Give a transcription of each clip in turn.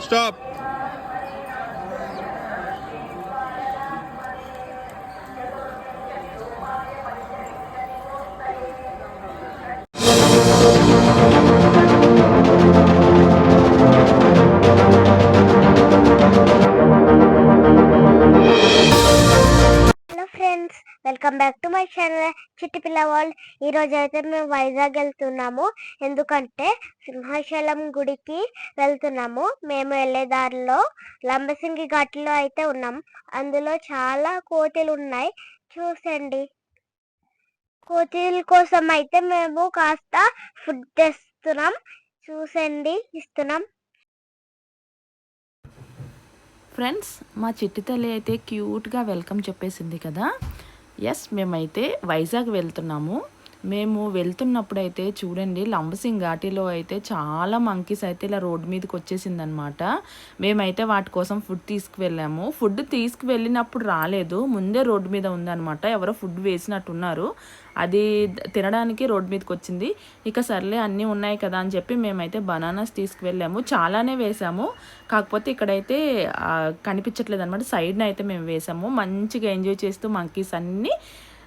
Stop. My channel చిట్టి పిల్లవాళ్ళు ఈరోజు అయితే మేము వైజాగ్ వెళ్తున్నాము. ఎందుకంటే సింహాచలం గుడికి వెళ్తున్నాము. మేము వెళ్ళే దారిలో లంబసింగి ఘాట్లో అయితే ఉన్నాం. అందులో చాలా కోతులు ఉన్నాయి. చూసండి కోతుల కోసం అయితే మేము కాస్త ఫుడ్ తెస్తున్నాం. చూసండి ఇస్తున్నాం. ఫ్రెండ్స్ మా చిట్టి తల్లి అయితే క్యూట్గా వెల్కమ్ చెప్పేసింది కదా. ఎస్ మేమైతే వైజాగ్ వెళ్తున్నాము. మేము వెళ్తున్నప్పుడు అయితే చూడండి లంబసింగ్ ఘాటిలో అయితే చాలా మంకీస్ అయితే ఇలా రోడ్డు మీదకి వచ్చేసింది అనమాట మేమైతే వాటి కోసం ఫుడ్ తీసుకువెళ్ళాము. ఫుడ్ తీసుకువెళ్ళినప్పుడు రాలేదు. ముందే రోడ్డు మీద ఉందన్నమాట. ఎవరో ఫుడ్ వేసినట్టున్నారు. అది తినడానికి రోడ్డు మీదకి వచ్చింది. ఇక సర్లే అన్నీ ఉన్నాయి కదా అని చెప్పి మేమైతే బనానాస్ తీసుకువెళ్ళాము. చాలానే వేసాము. కాకపోతే ఇక్కడైతే కనిపించట్లేదు అనమాట సైడ్న అయితే మేము వేసాము. మంచిగా ఎంజాయ్ చేస్తూ మంకీస్ అన్నీ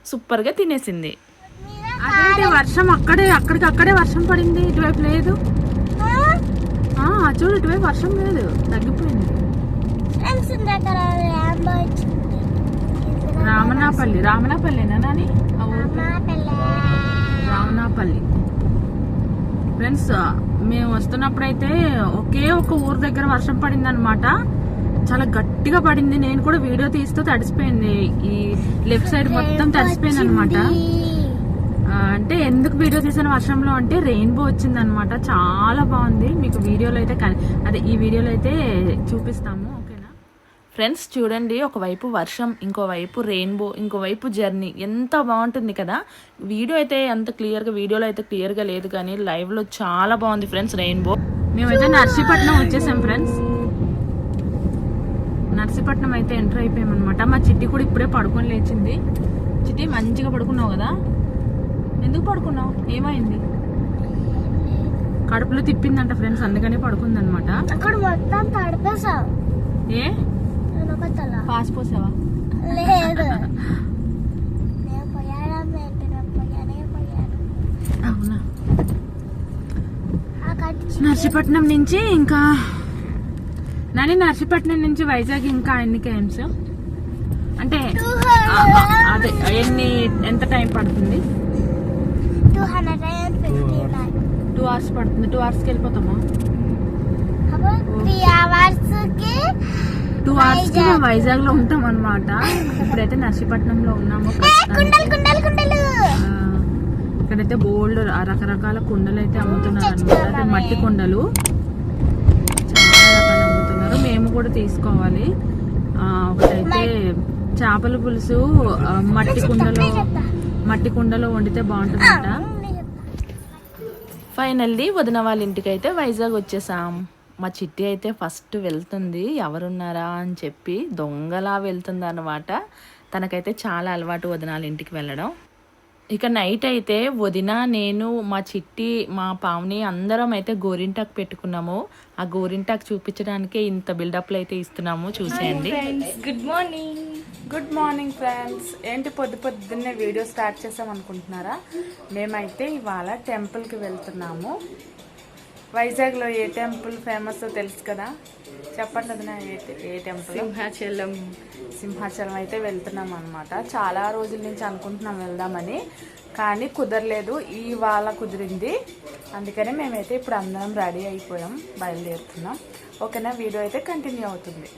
సూపర్గా తినేసింది. అదేంటి వర్షం అక్కడే అక్కడికి అక్కడే వర్షం పడింది ఇటువైపు లేదు. చూడు ఇటువైపు వర్షం లేదు తగ్గిపోయింది. రామనాపల్లి రామనాపల్లినా నాని? రామనాపల్లి. ఫ్రెండ్స్ మేము వస్తున్నప్పుడు అయితే ఒకే ఒక ఊరు దగ్గర వర్షం పడింది అనమాట చాలా గట్టిగా పడింది. నేను కూడా వీడియో తీస్తూ తడిసిపోయింది. ఈ లెఫ్ట్ సైడ్ మొత్తం తడిసిపోయింది అనమాట అంటే ఎందుకు వీడియో తీసిన వర్షంలో అంటే రెయిన్బో వచ్చింది అనమాట చాలా బాగుంది. మీకు వీడియోలో అయితే అదే ఈ వీడియోలో అయితే చూపిస్తాము ఓకేనా? ఫ్రెండ్స్ చూడండి ఒకవైపు వర్షం ఇంకోవైపు రెయిన్బో ఇంకోవైపు జర్నీ ఎంత బాగుంటుంది కదా? వీడియో అయితే అంత క్లియర్గా వీడియోలో అయితే క్లియర్గా లేదు కానీ లైవ్లో చాలా బాగుంది ఫ్రెండ్స్ రెయిన్బో మేమైతే నర్సీపట్నం వచ్చేసాం ఫ్రెండ్స్ నర్సీపట్నం అయితే ఎంటర్ అయిపోయామన్నమాట. మా చిట్టి కూడా ఇప్పుడే పడుకొని లేచింది. చిట్టి మంచిగా పడుకున్నావు కదా? ఎందుకు పడుకున్నావు? ఏమైంది? కడుపులో తిప్పిందంట ఫ్రెండ్స్ అందుకనే పడుకుందనమాట. అక్కడ మొత్తం తడిపేసావు ఏ? పాస్ పోసావా? లేదు. అవునా? నర్సీపట్నం నుంచి ఇంకా నాని నర్సీపట్నం నుంచి వైజాగ్ ఇంకా ఎన్ని కేమ్స్ అంటే అదే ఎన్ని ఎంత టైం పడుతుంది? టూ అవర్స్ పడుతుంది టూ అవర్స్కి వెళ్ళిపోతామా? అప్పుడు త్రీ అవర్స్కి టూ అవర్స్కి మేము వైజాగ్లో ఉంటాం అనమాట ఇప్పుడైతే నర్సీపట్నంలో ఉన్నాము ఇక్కడైతే బోల్డ్ రకరకాల కుండలు అయితే అమ్ముతున్నారు అనమాట అదే మట్టి కుండలు. చాలా రకాలు అమ్ముతున్నారు. మేము కూడా తీసుకోవాలి. ఒకటైతే చేపల పులుసు మట్టి కుండలో. మట్టి కుండలో వండితే బాగుంటుందంట. ఫైనల్లీ వదిన వాళ్ళ ఇంటికి అయితే వైజాగ్ వచ్చేసాం. మా చిట్టి అయితే ఫస్ట్ వెళ్తుంది ఎవరున్నారా అని చెప్పి దొంగలా వెళ్తుంది అనమాట తనకైతే చాలా అలవాటు వదినాల ఇంటికి వెళ్ళడం. ఇక నైట్ అయితే వదిన నేను మా చిట్టి మా పావుని అందరం అయితే గోరింటాకు పెట్టుకున్నాము. ఆ గోరింటాకు చూపించడానికే ఇంత బిల్డప్లు అయితే ఇస్తున్నాము. చూసేయండి. Good morning good morning friends ఏంటి పొద్దు పొద్దున్నే వీడియో స్టార్ట్ చేసాం అనుకుంటున్నారా మేమైతే ఇవాళ టెంపుల్కి వెళ్తున్నాము. వైజాగ్లో ఏ టెంపుల్ ఫేమస్ తెలుసు కదా? చెప్పండి అది నా ఏ ఏ టెంపుల్? సింహాచలం. సింహాచలం అయితే వెళ్తున్నాం అనమాట చాలా రోజుల నుంచి అనుకుంటున్నాం వెళ్దామని కానీ కుదరలేదు. ఇవాళ కుదిరింది. అందుకనే మేమైతే ఇప్పుడు అందరం రెడీ అయిపోయాం బయలుదేరుతున్నాం. ఓకేనా? వీడియో అయితే కంటిన్యూ అవుతుంది.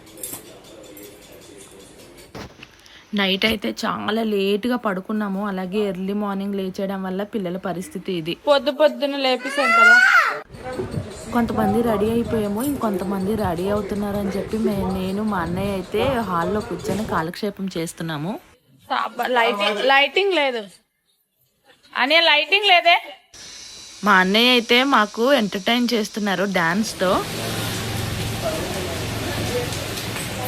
నైట్ అయితే చాలా లేట్గా పడుకున్నాము. అలాగే ఎర్లీ మార్నింగ్ లేచేయడం వల్ల పిల్లల పరిస్థితి ఇది. పొద్దు పొద్దున లేపేసాం కదా. కొంతమంది రెడీ అయిపోయాము ఇంకొంతమంది రెడీ అవుతున్నారు అని చెప్పి మే- నేను మా అన్నయ్య అయితే హాల్లో కూర్చొని కాలక్షేపం చేస్తున్నాము. లైటింగ్ లైటింగ్ లేదు. అనే లైటింగ్ లేదే? మా అన్నయ్య అయితే మాకు ఎంటర్టైన్ చేస్తున్నారు డాన్స్తో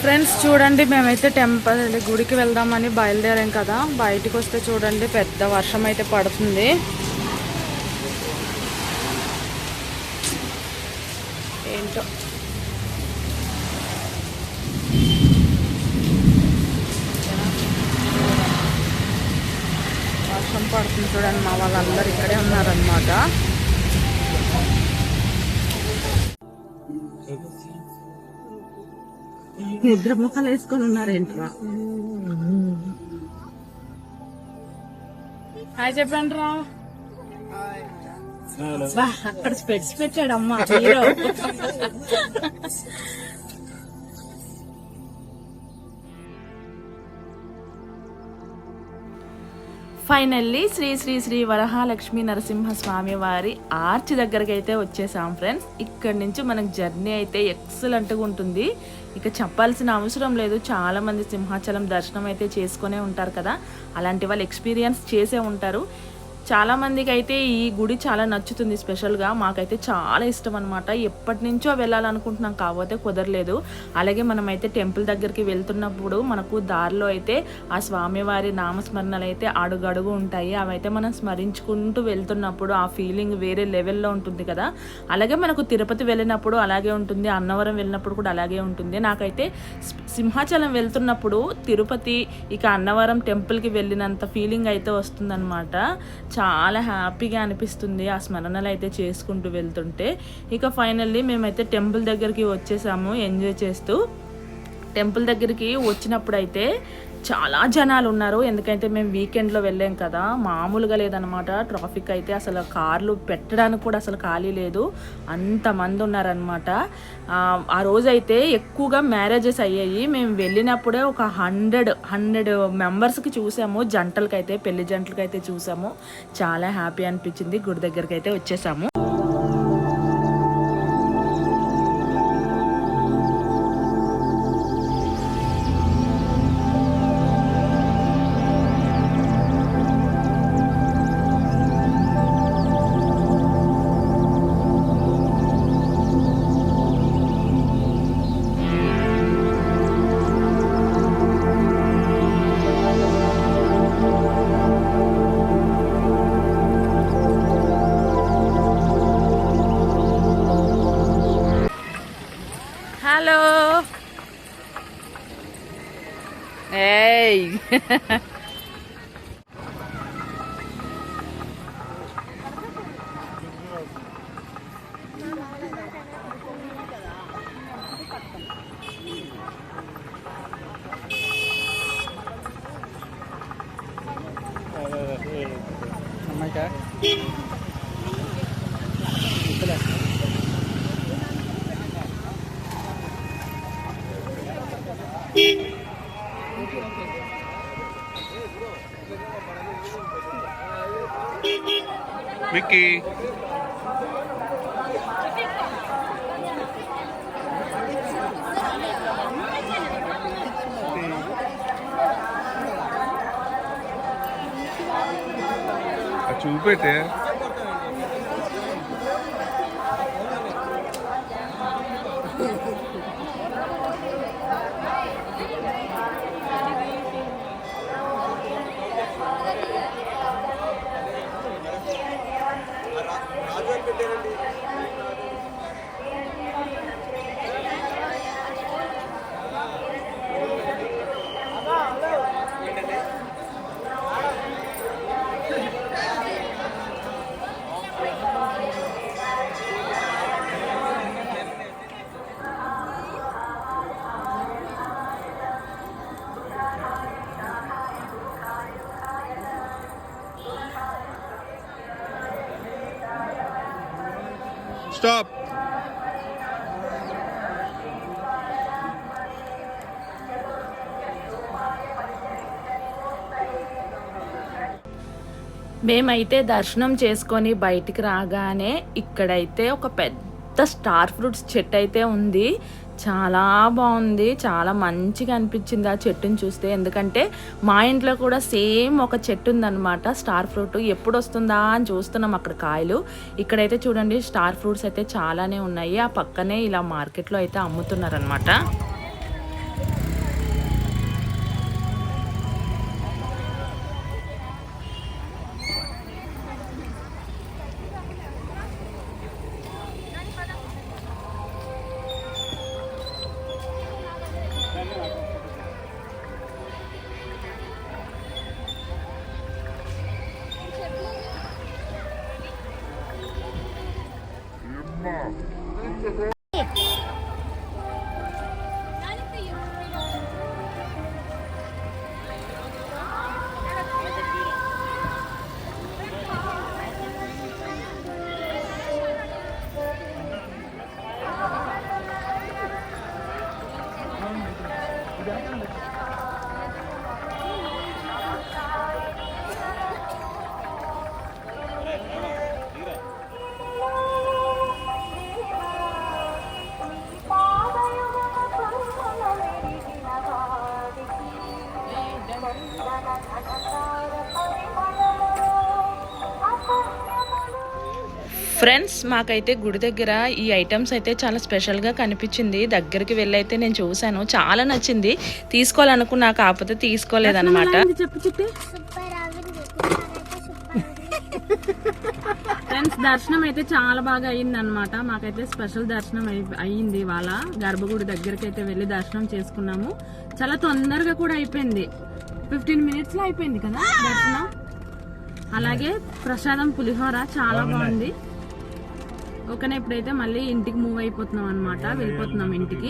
ఫ్రెండ్స్ చూడండి మేమైతే టెంపుల్ గుడికి వెళ్దామని బయలుదేరాం కదా. బయటికి వస్తే చూడండి పెద్ద వర్షం అయితే పడుతుంది. టమాటో వర్షం పడుతుంది చూడండి మా వాళ్ళందరూ ఇక్కడే ఉన్నారనమాట నిద్ర ముఖాలు వేసుకొని ఉన్నారేంట్రా? హాయ్ చెప్పండి రా అక్కడ స్పెట్స్ పెట్టాడు అమ్మ హీరో. ఫైనల్లీ శ్రీ శ్రీ శ్రీ వరహాలక్ష్మి నరసింహ స్వామి వారి ఆర్చ్ దగ్గరికి అయితే వచ్చేసాం ఫ్రెండ్స్. ఇక్కడి నుంచి మనకు జర్నీ అయితే ఎక్సలెంట్గా ఉంటుంది. ఇక చెప్పాల్సిన అవసరం లేదు. చాలా మంది సింహాచలం దర్శనం అయితే చేసుకునే ఉంటారు కదా. అలాంటి వాళ్ళు ఎక్స్పీరియన్స్ చేసే ఉంటారు. చాలా మందికి అయితే ఈ గుడి చాలా నచ్చుతుంది స్పెషల్గా మాకైతే చాలా ఇష్టం అనమాట ఎప్పటి నుంచో వెళ్ళాలనుకుంటున్నాం కాకపోతే కుదరలేదు. అలాగే మనమైతే టెంపుల్ దగ్గరికి వెళ్తున్నప్పుడు మనకు దారిలో అయితే ఆ స్వామివారి నామస్మరణలు అయితే అడుగడుగు ఉంటాయి. అవైతే మనం స్మరించుకుంటూ వెళ్తున్నప్పుడు ఆ ఫీలింగ్ వేరే లెవెల్లో ఉంటుంది కదా. అలాగే మనకు తిరుపతి వెళ్ళినప్పుడు అలాగే ఉంటుంది. అన్నవరం వెళ్ళినప్పుడు కూడా అలాగే ఉంటుంది. నాకైతే సింహాచలం వెళ్తున్నప్పుడు తిరుపతి ఇక అన్నవరం టెంపుల్కి వెళ్ళినంత ఫీలింగ్ అయితే వస్తుందన్నమాట. చాలా హ్యాపీగా అనిపిస్తుంది ఆ స్మరణలు అయితే చేసుకుంటూ వెళ్తుంటే. ఇక ఫైనల్లీ మేమైతే టెంపుల్ దగ్గరికి వచ్చేసాము ఎంజాయ్ చేస్తూ. టెంపుల్ దగ్గరికి వచ్చినప్పుడు అయితే చాలా జనాలు ఉన్నారు. ఎందుకంటే మేము వీకెండ్లో వెళ్ళాం కదా మామూలుగా లేదనమాట ట్రాఫిక్ అయితే అసలు కార్లు పెట్టడానికి కూడా అసలు ఖాళీ లేదు. అంతమంది ఉన్నారనమాట ఆ రోజైతే ఎక్కువగా మ్యారేజెస్ అయ్యాయి. మేము వెళ్ళినప్పుడే ఒక హండ్రెడ్ హండ్రెడ్ మెంబర్స్కి చూసాము. జంటలకైతే పెళ్ళి జంటలకైతే చూసాము. చాలా హ్యాపీ అనిపించింది. గుడి దగ్గరికి అయితే వచ్చేసాము. 哎。మిక్కీ. చూపెట్టే. స్టాప్ మేమైతే దర్శనం చేసుకొని బయటికి రాగానే ఇక్కడైతే ఒక పెద్ద స్టార్ ఫ్రూట్స్ చెట్టు అయితే ఉంది. చాలా బాగుంది. చాలా మంచిగా అనిపించింది ఆ చెట్టుని చూస్తే. ఎందుకంటే మా ఇంట్లో కూడా సేమ్ ఒక చెట్టు ఉందన్నమాట. స్టార్ ఫ్రూట్ ఎప్పుడు వస్తుందా అని చూస్తున్నాం అక్కడ కాయలు. ఇక్కడైతే చూడండి స్టార్ ఫ్రూట్స్ అయితే చాలానే ఉన్నాయి. ఆ పక్కనే ఇలా మార్కెట్లో అయితే అమ్ముతున్నారనమాట ఫ్రెండ్స్ మాకైతే గుడి దగ్గర ఈ ఐటమ్స్ అయితే చాలా స్పెషల్గా కనిపించింది. దగ్గరికి వెళ్ళైతే నేను చూశాను. చాలా నచ్చింది. తీసుకోవాలనుకున్నా కాకపోతే తీసుకోలేదన్నమాట. ఫ్రెండ్స్ దర్శనం అయితే చాలా బాగా అయ్యింది అనమాట మాకైతే స్పెషల్ దర్శనం అయి- అయ్యింది ఇవాళ. గర్భగుడి దగ్గరికి అయితే వెళ్ళి దర్శనం చేసుకున్నాము. చాలా తొందరగా కూడా అయిపోయింది. ఫిఫ్టీన్ మినిట్స్లో అయిపోయింది కదా దర్శనం? అలాగే ప్రసాదం పులిహోర చాలా బాగుంది. ఓకేనా ఇప్పుడైతే మళ్ళీ ఇంటికి మూవ్ అయిపోతున్నాం అనమాట వెళ్ళిపోతున్నాం ఇంటికి.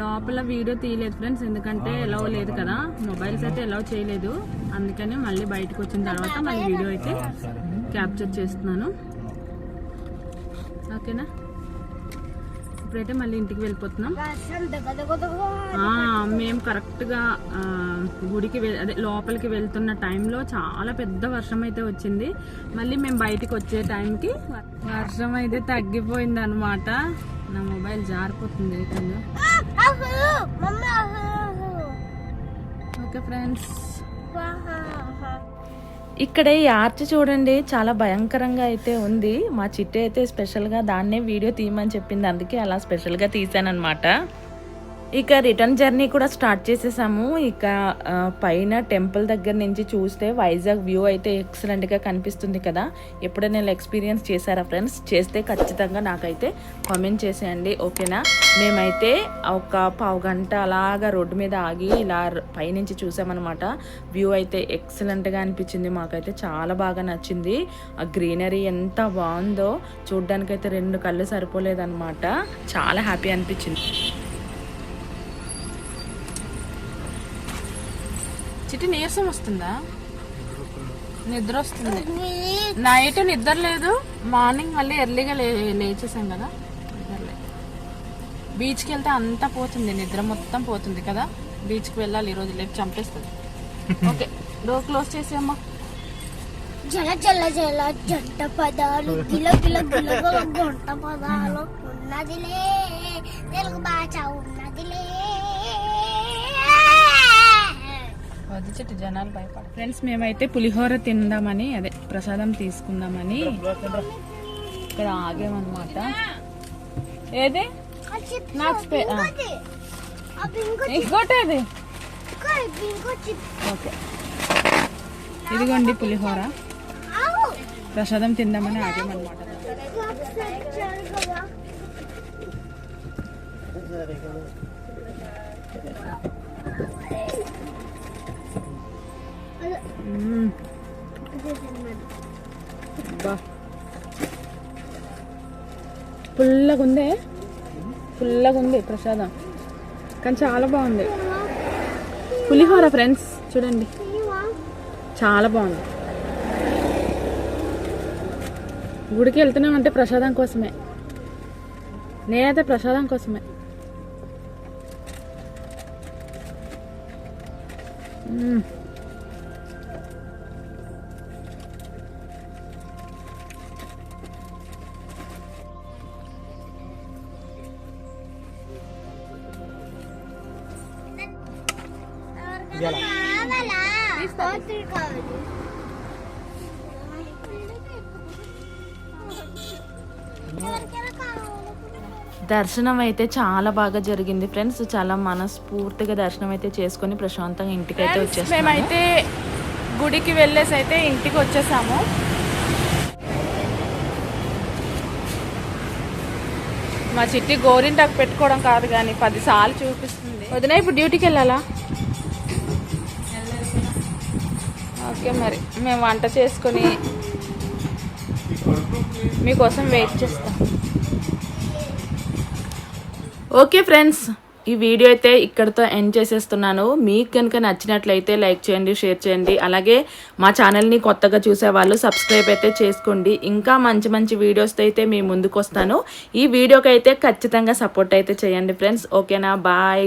లోపల వీడియో తీయలేదు ఫ్రెండ్స్ ఎందుకంటే ఎలా లేదు కదా. మొబైల్స్ అయితే ఎలా చేయలేదు. అందుకని మళ్ళీ బయటకు వచ్చిన తర్వాత మళ్ళీ వీడియో అయితే క్యాప్చర్ చేస్తున్నాను. ఓకేనా? ఇప్పుడైతే మళ్ళీ ఇంటికి వెళ్ళిపోతున్నాం. మేము కరెక్ట్గా గుడికి అదే లోపలికి వెళ్తున్న టైంలో చాలా పెద్ద వర్షం అయితే వచ్చింది. మళ్ళీ మేము బయటికి వచ్చే టైంకి వర్షం అయితే తగ్గిపోయింది అనమాట నా మొబైల్ జారిపోతుంది ఓకే ఫ్రెండ్స్. ఇక్కడ ఈ ఆర్చ్ చూడండి చాలా భయంకరంగా అయితే ఉంది. మా చిట్టి అయితే స్పెషల్గా దాన్నే వీడియో తీయమని చెప్పింది అందుకే అలా స్పెషల్గా తీసానమాట ఇక రిటర్న్ జర్నీ కూడా స్టార్ట్ చేసేసాము. ఇక పైన టెంపుల్ దగ్గర నుంచి చూస్తే వైజాగ్ వ్యూ అయితే ఎక్సలెంట్గా కనిపిస్తుంది కదా. ఎప్పుడైనా ఇలా ఎక్స్పీరియన్స్ చేశారా ఫ్రెండ్స్ చేస్తే ఖచ్చితంగా నాకైతే కామెంట్ చేసేయండి ఓకేనా? మేమైతే ఒక పావు గంట అలాగా రోడ్డు మీద ఆగి ఇలా పైనుంచి చూసామన్నమాట. వ్యూ అయితే ఎక్సలెంట్గా అనిపించింది మాకైతే చాలా బాగా నచ్చింది. ఆ గ్రీనరీ ఎంత బాగుందో చూడ్డానికైతే రెండు కళ్ళు సరిపోలేదన్నమాట. చాలా హ్యాపీ అనిపించింది. నైట్ నీరసం వస్తుందా? నిద్ర వస్తుంది. నైట్ నిద్ర లేదు. మార్నింగ్ మళ్ళీ ఎర్లీగా లే లేచేసాం కదా. నిద్ర లేదు. బీచ్కి వెళ్తే అంతా పోతుంది. నిద్ర మొత్తం పోతుంది కదా. బీచ్కి వెళ్ళాలి ఈరోజు. లేపు చంపేస్తుంది. ఓకే. డోర్ క్లోజ్ చేసేమ్మా జల జల జల జంట పదాలు గిల గిల గిల గిల గంట పదాలు. ఉన్నదిలే. తెలుగు భాష ఉన్నదిలే. వద్దు చెట్టు జనాలు భయపడ ఫ్రెండ్స్ మేమైతే పులిహోర తిందామని అదే ప్రసాదం తీసుకుందామని ఇక్కడ ఆగామన్నమాట. ఏది? నాకు స్పే- ఆ. ఆ పింక్ ఇంకోటి అది పింక్ చిప్. ఓకే. ఇదిగోండి పులిహోర. ప్రసాదం తిందామని ఆగామన్నమాట. తెచ్చాడు పుల్లగా ఉందే పుల్లగా ఉంది ప్రసాదం. కానీ చాలా బాగుంది. పులిహోర ఫ్రెండ్స్ చూడండి. చాలా బాగుంది. గుడికి వెళ్తున్నామంటే ప్రసాదం కోసమే. నేనైతే ప్రసాదం కోసమే. మ్మ్. దర్శనం అయితే చాలా బాగా జరిగింది ఫ్రెండ్స్. చాలా మనస్ఫూర్తిగా దర్శనం అయితే చేసుకొని ప్రశాంతంగా ఇంటికి అయితే వచ్చేస్తాము మేమైతే గుడికి వెళ్ళేసి అయితే ఇంటికి వచ్చేసాము. మా చిట్టి గోరింటాకు పెట్టుకోవడం కాదు కానీ పదిసార్లు చూపిస్తుంది. వదిన ఇప్పుడు డ్యూటీకి వెళ్ళాలా? ఓకే మరి మేము వంట చేసుకొని మీకోసం వెయిట్ చేస్తాం. ఓకే ఫ్రెండ్స్ ఈ వీడియో అయితే ఇక్కడితో ఎండ్ చేసేస్తున్నాను. మీకు కనుక నచ్చినట్లయితే లైక్ చేయండి షేర్ చేయండి. అలాగే మా ఛానల్ని కొత్తగా చూసే వాళ్ళు సబ్స్క్రైబ్ అయితే చేసుకోండి. ఇంకా మంచి మంచి వీడియోస్తో అయితే మీ ముందుకు వస్తాను ఈ వీడియోకి అయితే ఖచ్చితంగా సపోర్ట్ అయితే చేయండి ఫ్రెండ్స్. ఓకేనా? బాయ్.